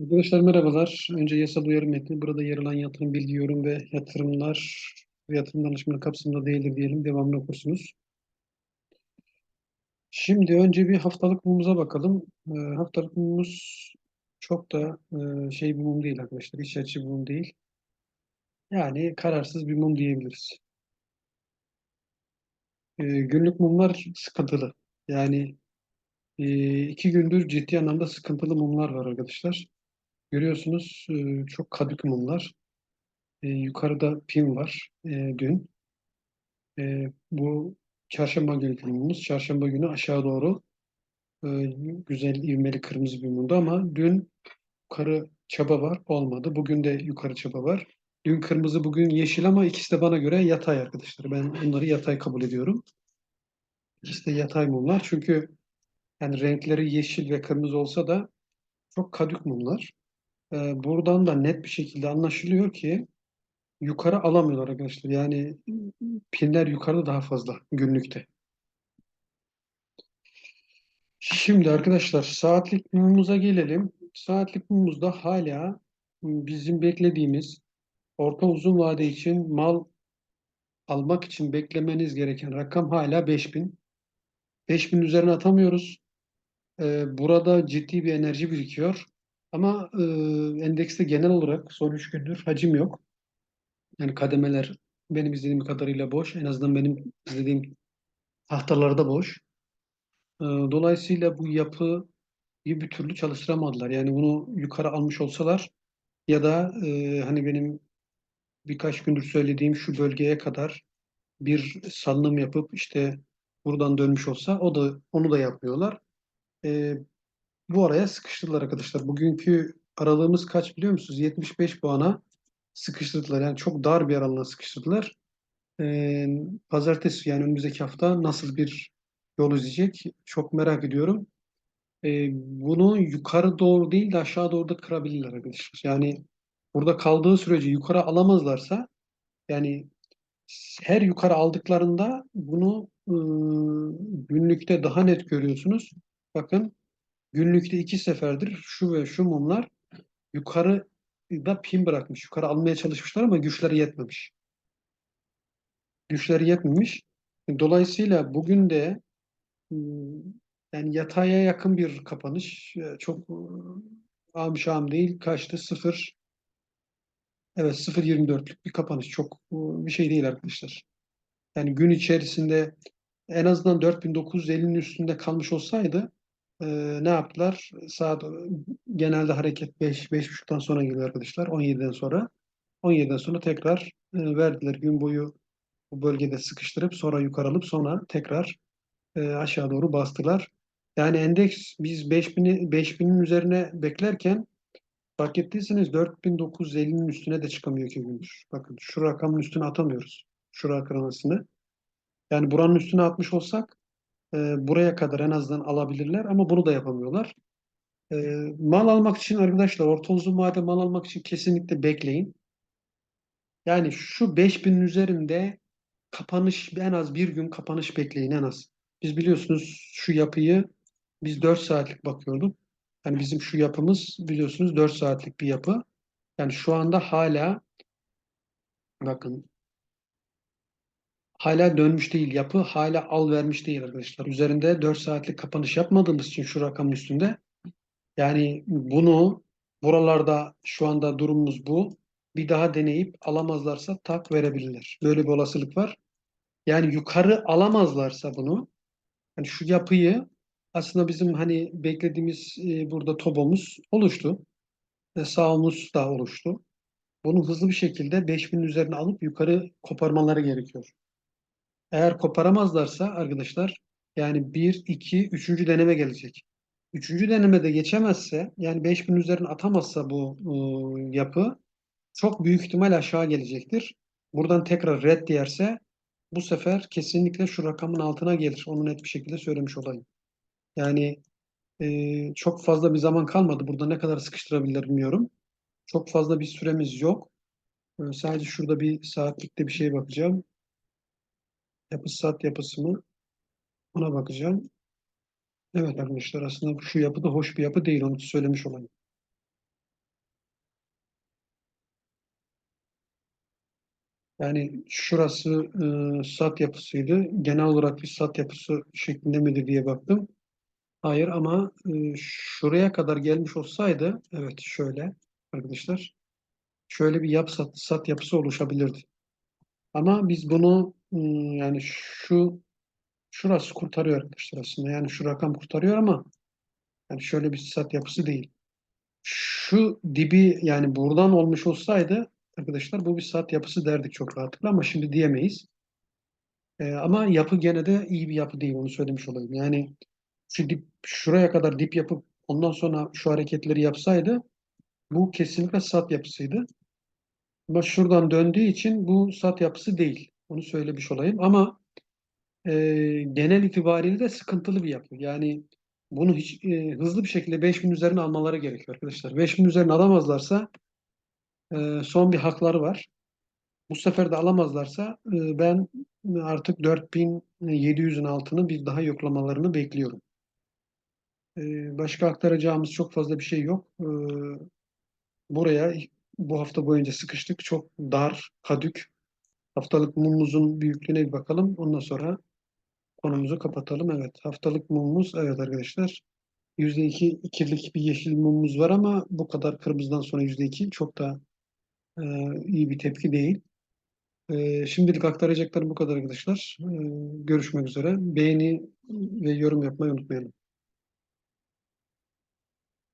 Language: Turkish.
Arkadaşlar merhabalar. Önce yasal uyarı metni. Burada yer alan yatırım bilgi, yorum ve yatırımlar ve yatırım danışmanı kapsamında değildir diyelim. Devamını okursunuz. Şimdi önce bir haftalık mumumuza bakalım. Ee, haftalık mumumuz çok da e, şey bir mum değil arkadaşlar. İç açıcı bir mum değil. Yani kararsız bir mum diyebiliriz. Ee, günlük mumlar sıkıntılı. Yani e, iki gündür ciddi anlamda sıkıntılı mumlar var arkadaşlar. Görüyorsunuz e, çok kadük mumlar. E, yukarıda pin var e, dün. Bu çarşamba günü mumumuz. Çarşamba günü aşağı doğru güzel ivmeli kırmızı bir mumdu ama dün yukarı çaba var olmadı. Bugün de yukarı çaba var. Dün kırmızı bugün yeşil ama ikisi de bana göre yatay arkadaşlar. Ben bunları yatay kabul ediyorum. İkisi de yatay mumlar. Çünkü yani renkleri yeşil ve kırmızı olsa da çok kadük mumlar. E, buradan da net bir şekilde anlaşılıyor ki yukarı alamıyorlar arkadaşlar. Yani pinler yukarıda daha fazla günlükte. Şimdi arkadaşlar saatlik mumumuza gelelim. Saatlik mumumuzda hala bizim beklediğimiz orta uzun vade için mal almak için beklemeniz gereken rakam hala 5000. 5000 üzerine atamıyoruz. Ee, burada ciddi bir enerji birikiyor. Ama e, endekste genel olarak son 3 gündür hacim yok. Yani kademeler benim izlediğim kadarıyla boş. En azından benim izlediğim tahtalarda boş. Ee, dolayısıyla bu yapıyı bir türlü çalıştıramadılar. Yani bunu yukarı almış olsalar ya da e, hani benim birkaç gündür söylediğim şu bölgeye kadar bir salınım yapıp işte buradan dönmüş olsa o da onu da yapmıyorlar. E, bu araya sıkıştırdılar arkadaşlar. Bugünkü aralığımız kaç biliyor musunuz? 75 puana sıkıştırdılar. Yani çok dar bir aralığına sıkıştırdılar. E, pazartesi yani önümüzdeki hafta nasıl bir yol izleyecek çok merak ediyorum. E, bunu yukarı doğru değil de aşağı doğru da kırabilirler arkadaşlar. Yani burada kaldığı sürece yukarı alamazlarsa yani her yukarı aldıklarında bunu e, günlükte daha net görüyorsunuz. Bakın günlükte iki seferdir şu ve şu mumlar yukarıda pin bırakmış. Yukarı almaya çalışmışlar ama güçleri yetmemiş. Güçleri yetmemiş. Dolayısıyla bugün de yani yataya yakın bir kapanış. Çok am şam değil. Kaçtı? Sıfır. Evet 0.24'lük bir kapanış. Çok bir şey değil arkadaşlar. Yani gün içerisinde en azından 4950'nin üstünde kalmış olsaydı e, ne yaptılar? Saat genelde hareket 5 5.30'dan sonra geliyor arkadaşlar. 17'den sonra. 17'den sonra tekrar e, verdiler. Gün boyu bu bölgede sıkıştırıp sonra yukarı alıp sonra tekrar e, aşağı doğru bastılar. Yani endeks biz 5000'i 5000'in üzerine beklerken fark ettiyseniz 4950'nin üstüne de çıkamıyor iki gündür. Bakın şu rakamın üstüne atamıyoruz. Şu rakamını. Yani buranın üstüne atmış olsak e, buraya kadar en azından alabilirler ama bunu da yapamıyorlar. E, mal almak için arkadaşlar orta uzun vade mal almak için kesinlikle bekleyin. Yani şu 5000'in üzerinde kapanış en az bir gün kapanış bekleyin en az. Biz biliyorsunuz şu yapıyı biz 4 saatlik bakıyorduk. Yani bizim şu yapımız biliyorsunuz 4 saatlik bir yapı. Yani şu anda hala bakın hala dönmüş değil yapı. Hala al vermiş değil arkadaşlar. Üzerinde 4 saatlik kapanış yapmadığımız için şu rakamın üstünde. Yani bunu buralarda şu anda durumumuz bu. Bir daha deneyip alamazlarsa tak verebilirler. Böyle bir olasılık var. Yani yukarı alamazlarsa bunu yani şu yapıyı aslında bizim hani beklediğimiz e, burada tobomuz oluştu. E, sağımız da oluştu. Bunu hızlı bir şekilde 5000 üzerine alıp yukarı koparmaları gerekiyor. Eğer koparamazlarsa arkadaşlar yani 1, 2, 3. deneme gelecek. Üçüncü denemede geçemezse yani 5000 üzerine atamazsa bu e, yapı çok büyük ihtimal aşağı gelecektir. Buradan tekrar red yerse bu sefer kesinlikle şu rakamın altına gelir. Onu net bir şekilde söylemiş olayım. Yani e, çok fazla bir zaman kalmadı. Burada ne kadar sıkıştırabilirler bilmiyorum. Çok fazla bir süremiz yok. E, sadece şurada bir saatlikte bir şey bakacağım yapısat yapısı mı? Ona bakacağım. Evet arkadaşlar aslında şu yapı da hoş bir yapı değil onu söylemiş olayım. Yani şurası e, sat yapısıydı. Genel olarak bir sat yapısı şeklinde midir diye baktım. Hayır ama e, şuraya kadar gelmiş olsaydı evet şöyle arkadaşlar şöyle bir yap sat, sat yapısı oluşabilirdi. Ama biz bunu yani şu şurası kurtarıyor arkadaşlar aslında. Yani şu rakam kurtarıyor ama yani şöyle bir sat yapısı değil. Şu dibi yani buradan olmuş olsaydı arkadaşlar bu bir sat yapısı derdik çok rahatlıkla ama şimdi diyemeyiz. Ee, ama yapı gene de iyi bir yapı değil onu söylemiş olayım. Yani şu dip şuraya kadar dip yapıp ondan sonra şu hareketleri yapsaydı bu kesinlikle sat yapısıydı. Ama şuradan döndüğü için bu sat yapısı değil. Onu söylemiş olayım. Ama e, genel itibariyle de sıkıntılı bir yapı. Yani bunu hiç e, hızlı bir şekilde 5000 üzerine almaları gerekiyor arkadaşlar. 5000 üzerine alamazlarsa e, son bir hakları var. Bu sefer de alamazlarsa e, ben artık 4700'ün altını bir daha yoklamalarını bekliyorum. E, başka aktaracağımız çok fazla bir şey yok. E, buraya bu hafta boyunca sıkıştık. Çok dar, kadük. Haftalık mumumuzun büyüklüğüne bir bakalım. Ondan sonra konumuzu kapatalım. Evet, haftalık mumumuz, evet arkadaşlar. %2 ikirlik bir yeşil mumumuz var ama bu kadar kırmızıdan sonra %2 çok da e, iyi bir tepki değil. E, şimdilik aktaracaklarım bu kadar arkadaşlar. E, görüşmek üzere. Beğeni ve yorum yapmayı unutmayalım.